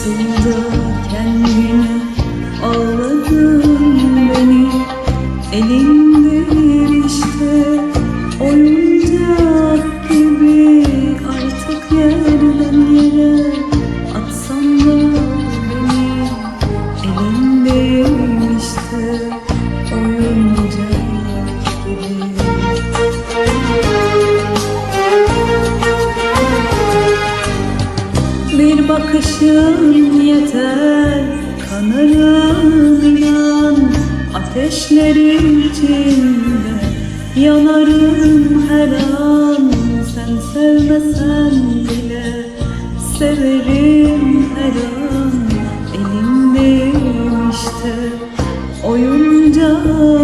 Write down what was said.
Nasıl da kendine ağladın beni. Elindir bakışın yeter. Kanarım inan ateşlerim içinde. Yanarım her an. Sen sevmesen bile Severim her an. Elindeyim işte. Oyuncağım